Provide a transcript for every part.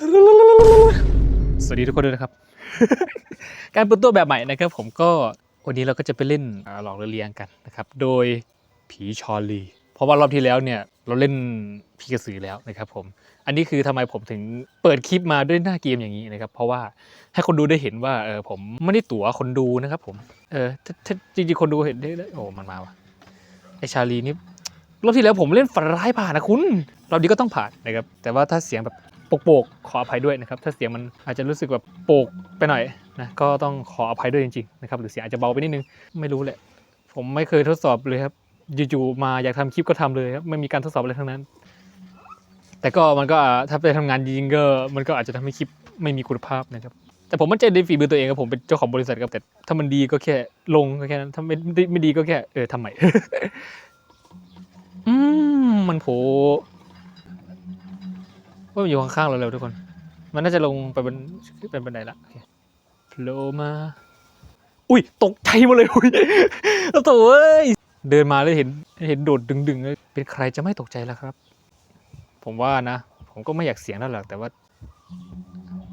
สวัสดีทุกคนด้วยนะครับ การเปิดตัวแบบใหม่นะครับผมก็วันนี้เราก็จะไปเล่นหลอกเลียงกันนะครับ โดยผีชอลี เพราะว่ารอบที่แล้วเนี่ยเราเล่นผีกระสือแล้วนะครับผม อันนี้คือทำไมผมถึงเปิดคลิปมาด้วยหน้าเกมอย่างนี้นะครับ เพราะว่าให้คนดูได้เห็นว่าเออผมไม่ได้ตั๋วคนดูนะครับผมเออถ้าถ้าจริงๆคนดูเห็นได้โอ้มันมาวะไอชาลีนี่รอบที่แล้วผมเล่นฝันร้ายผ่านนะคุณรอบนี้ก็ต้องผ่านนะครับแต่ว่าถ้าเสียงแบบ โปกๆขออภัยด้วยนะครับ ถ้าเสียงมันอาจจะรู้สึกแบบโปกไปหน่อยนะก็ต้องขออภัยด้วยจริงๆนะครับหรือเสียงอาจจะเบาไปนิดนึงไม่รู้แหละ ผมไม่เคยทดสอบเลยครับอยู่ๆมาอยากทำคลิปก็ทำเลยครับไม่มีการทดสอบอะไรทั้งนั้น แต่ก็มันก็ถ้าไปทำงานจริงๆก็มันก็อาจจะทำให้คลิปไม่มีคุณภาพนะครับแต่ผมมั่นใจในฝีมือตัวเองครับผมเป็นเจ้าของบริษัทครับแต่ถ้ามันดีก็แค่ลงก็แค่นั้นถ้าไม่ไม่ดีก็แค่เออทำใหม่อืมมันโผล่ ว่ามันอยู่ข้างๆเราเร็วทุกคน มันน่าจะลงไปบนเป็นบันไดละโอเคโผล่มา อุ้ยตกใจหมาเลยอุ้ยโถ่เอ้ยเดินมาแล้วเห็นเห็นโดดดึงๆเลยเป็นใครจะไม่ตกใจล่ะครับ ผมว่านะ ผมก็ไม่อยากเสียงแล้วหรอกแต่ว่า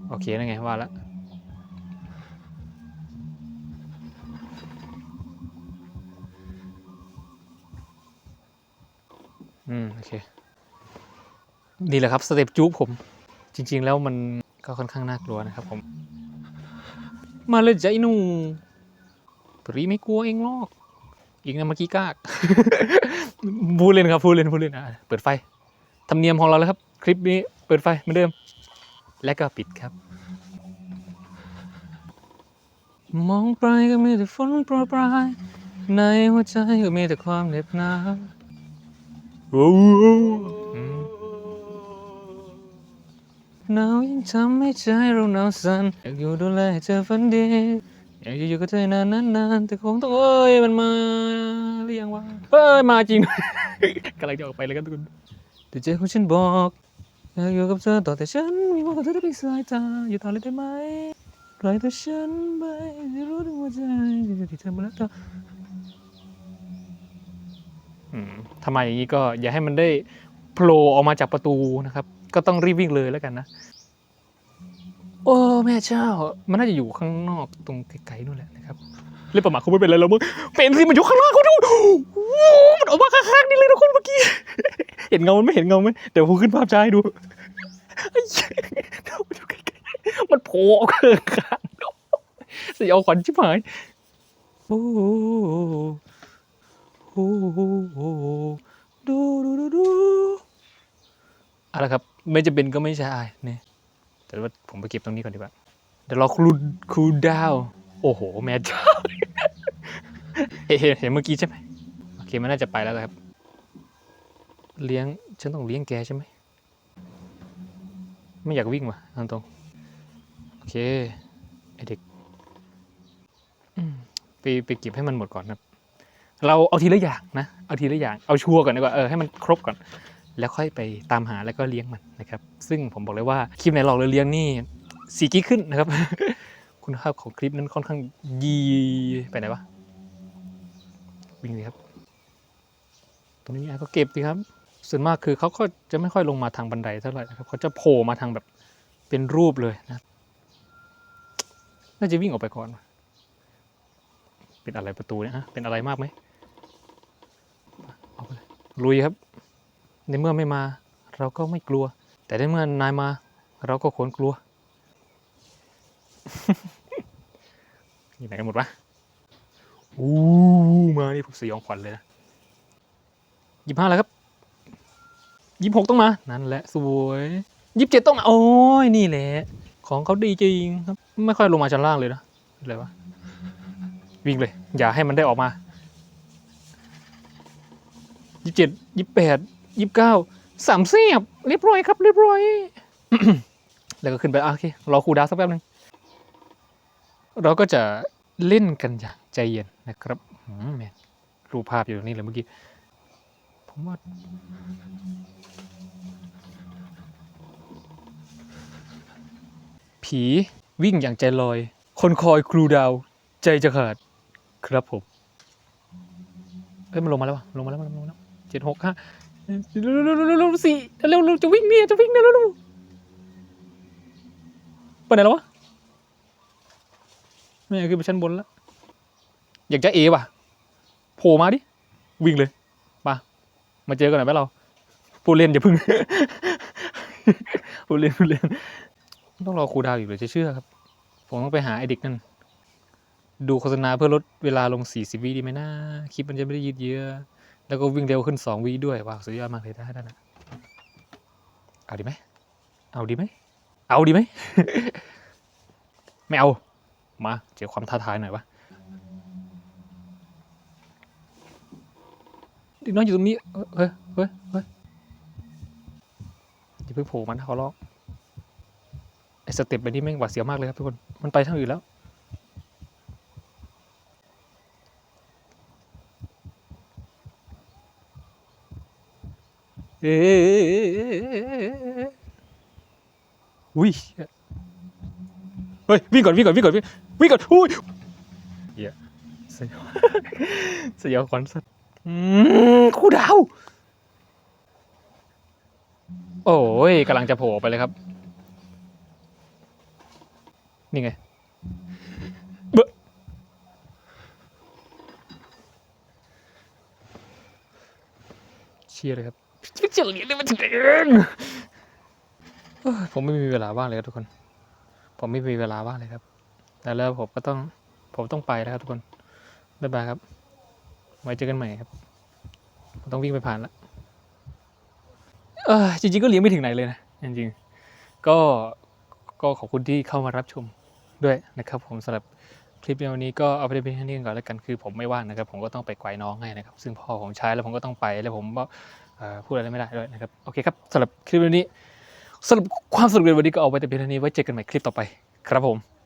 โอเคนั่นไงว่าแล้วอืม โอเค นี่แหละครับสเต็ปจู๊บผมจริง ๆ แล้วมันก็ค่อนข้างน่ากลัวนะครับผม มาเลยใจหนูปรีไม่กลัวเองหรอกอีกนะเมื่อกี้กากพูดเล่นครับพูดเล่นพูดเล่นอะเปิดไฟธรรมเนียมของเราแล้วครับ คลิปนี้เปิดไฟเหมือนเดิม และก็ปิดครับ มองไปก็มีแต่ฝนโปรยปลายในหัวใจก็มีแต่ความเหน็บหนาว หนาวยิ่งทำให้ใจเราหนาวสั่นอยากอยู่ดูแลให้เธอฝันดีอยากจะอยู่กับเธอนานนานๆแต่คงต้องเอ้ยมันมาหรือยังวะเอ้ยมาจริง กำลังจะออกไปเลยครับทุกคนแต่ใจของฉันบอกอยากอยู่กับเธอต่อแต่ฉันมีว่ากับเธอได้เพียงสายตาอยู่ต่อเลยได้ไหมปล่อยตัวฉันไปจะรู้ถึงหัวใจที่เธอมาแล้วต่อทำไมอย่างนี้ก็อย่าให้มันได้โผล่ออกมาจากประตูนะครับ ก็ต้องรีบวิ่งเลยแล้วกันนะ โอ้แม่เจ้า มันน่าจะอยู่ข้างนอกตรงไกลๆนู่นแหละนะครับเล่นประมาทเขาไม่เป็นไรแล้วมึงเป็นสิมันอยู่ข้างล่างเขาดูโอ้โหมันออกมาข้างๆนี่เลยนะคนเมื่อกี้เห็นเงามันไม่เห็นเงาไหมเดี๋ยวผมขึ้นภาพช้าให้ดูไอ้เหี้ยเดี๋ยวไกลๆมันโผล่ออกข้างสยองขวัญชิบหายโอ้โหโอ้โหดูดูดูดูอาละครับ ไม่จะเป็นก็ไม่ใช่เนี่ยแต่ว่าผมไปเก็บตรงนี้ก่อนดีกว่าเดี๋ยวรอครูครูดาว โอ้โห แม่เจ้าเห็นเห็นเมื่อกี้ใช่ไหมโอเคมันน่าจะไปแล้วครับ เลี้ยงฉันต้องเลี้ยงแกใช่ไหมไม่อยากวิ่งว่ะตรงๆโอเคไอเด็กไปไปเก็บให้มันหมดก่อนครับ เราเอาทีละอย่างนะ เอาทีละอย่าง เอาชัวร์ก่อนดีกว่า เออ ให้มันครบก่อน แล้วค่อยไปตามหาแล้วก็เลี้ยงมันนะครับ ซึ่งผมบอกเลยว่าคลิปไหนหลอกหรือเลี้ยงนี่สีกี้ขึ้นนะครับ คุณภาพของคลิปนั้นค่อนข้างยีไปไหนวะวิ่งเลยครับ ตรงนี้ก็เก็บสิครับส่วนมากคือเขาก็จะไม่ค่อยลงมาทางบันไดเท่าไหร่นะครับเขาจะโผล่มาทางแบบเป็นรูปเลยนะ น่าจะวิ่งออกไปก่อน เป็นอะไรประตูเนี่ยฮะเป็นอะไรมากไหมเอาเลยลุยครับ ในเมื่อไม่มาเราก็ไม่กลัว แต่ในเมื่อนายมา เราก็ควรกลัว อยู่ไหนกันหมดวะอู้มานี่ผมสยองขวัญเลยนะยี่สิบห้าแล้วครับยี่สิบหกต้องมา นั่นแหละสวยยี่สิบเจ็ดต้องมา โอ้ยนี่แหละ ของเขาดีจริงครับ ไม่ค่อยลงมาชั้นล่างเลยนะอะไรวะ วิ่งเลย อย่าให้มันได้ออกมายี่สิบเจ็ดยี่สิบแปด ยี่สิบเก้าสามเสิบเรียบร้อยครับเรียบร้อยแล้วก็ขึ้นไปโอเครอครูดาวสักแป๊บหนึงเราก็จะเล่นกันอย่างใจเย็นนะครับอืมแมนรูปภาพอยู่ตรงนี้เลยเมื่อกี้ผมว่าผีวิ่งอย่างใจลอย คนคอยครูดาว ใจจะขาดครับผม เอ้ยมันลงมาแล้ววะลงมาแล้วมันลงมาแล้วเจ็ดหกห้า เร็วๆๆๆๆสี่เร็วๆๆจะวิ่งเนี่ยจะวิ่งเนี่ยเร็วๆไปไหนแล้ววะไม่อยากขึ้นไปชั้นบนแล้ว อยากจะเอว่ะโผล่มาดิ วิ่งเลยมามาเจอกันหน่อยไหมเราผู้เล่นอย่าพึ่งผู้เล่นผู้เล่นต้องรอครูดาวอยู่เลยจะเชื่อครับ ผมต้องไปหาไอเด็กนั่นดูโฆษณาเพื่อลดเวลาลง 40 วิดีไหมนะคลิปมันจะไม่ได้ยืดเยื้อ แล้วก็วิ่งเร็วขึ้น2วิด้วยว้าวสุดยอดมากเลยได้ได้นะเอาดีไหมเอาดีไหมเอาดีไหมไม่เอามาเจอความท้าทายหน่อยวะเด็กน้อยอยู่ตรงนี้เฮ้ยเฮ้ยเฮ้ยอย่าเพิ่งโผล่มันขอร้องไอ้สเต็ปแบบนี้แม่งหวาดเสียวมากเลยครับทุกคนมันไปทางอื่นแล้ว เอ๊ะอุ้ยเฮ้ยวิ่งก่อนวิ่งก่อนวิ่งก่อนวิ่งวิ่งก่อนอุ้ยเหี้ยสยองสยองขวัญสัตว์คู่ดาว โอ้ยกำลังจะโผล่ไปเลยครับ นี่ไงเบะเชียร์เลยครับ เจ๋งเลยมันเจ๋งเอ้ยผมไม่มีเวลาว่างเลยครับทุกคน ผมไม่มีเวลาว่างเลยครับ แต่แล้วผมก็ต้องผมต้องไปแล้วครับทุกคน บ๊ายบายครับ ไว้เจอกันใหม่ครับผมต้องวิ่งไปผ่านละเออจริงๆก็เลี้ยงไม่ถึงไหนเลยนะจริงๆก็ก็ขอบคุณที่เข้ามารับชมด้วยนะครับผมสำหรับคลิปในวันนี้ก็เอาไปเป็นแค่นี้ก่อนแล้วกันคือผมไม่ว่างนะครับ ผมก็ต้องไปไกวน้องให้นะครับ ซึ่งพ่อผมใช้แล้วผมก็ต้องไปแล้วผมก็เอ่อ พูดอะไรไม่ได้ด้วยนะครับ โอเคครับสำหรับคลิปวันนี้สำหรับความสนุกในวันนี้ก็เอาไว้แต่เพียงเท่านี้ไว้เจอกันใหม่คลิปต่อไป ครับผม